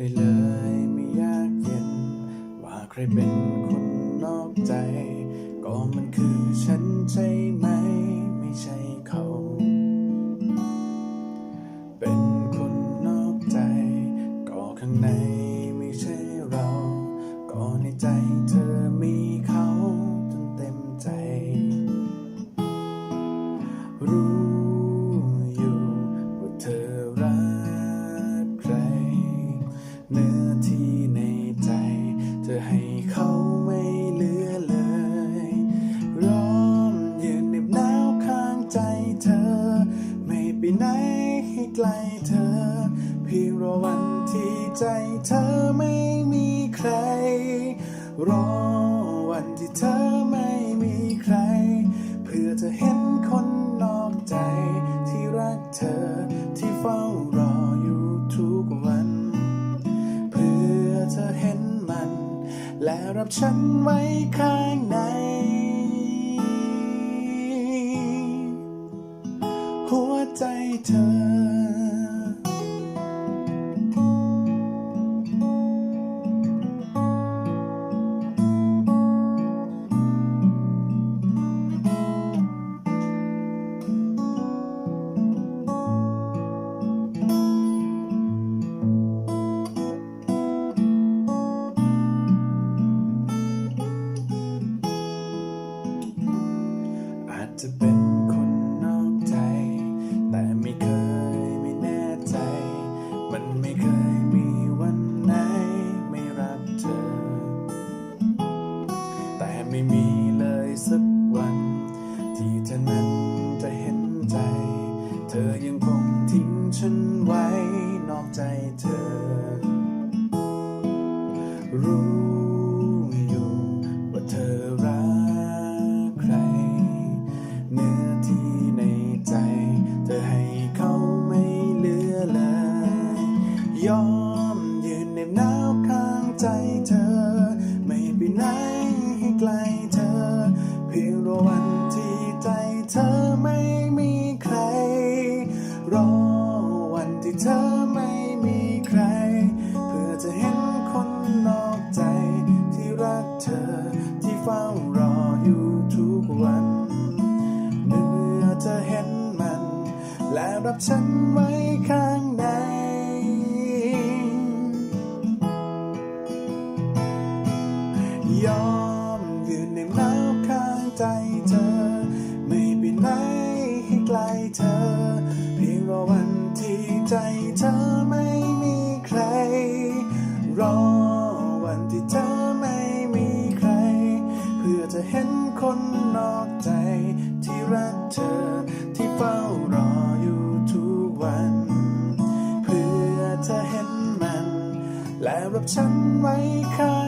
ได้เลยไม่ยากเย็น ว่าใครเป็นคนนอกใจ ก็มันคือฉันใช่ไหม ไม่ใช่เขา เป็นคนนอกใจ ก็ข้างใน เธอ ไม่ไปไหนให้ไกลเธอ เพียงรอวันที่ใจเธอไม่มีใคร รอวันที่เธอไม่มีใคร เพื่อจะเห็นคนนอกใจที่รักเธอที่เฝ้ารออยู่ทุกวัน เพื่อเธอเห็นมัน และรับฉันไว้ข้างใน เธอ อาจจะเป็นคน ไม่มีเลยสักวัน รอวันที่เธอไม่มีใคร เพื่อจะเห็นคนนอกใจ ที่รักเธอที่เฝ้ารออยู่ทุกวันเมื่อเธอเห็นมัน และรับฉันไว้ข้างในยอม คนนอกใจที่รักเธอที่เฝ้ารออยู่ทุกวัน เพื่อเธอเห็นมัน และรับฉันไว้ข้าง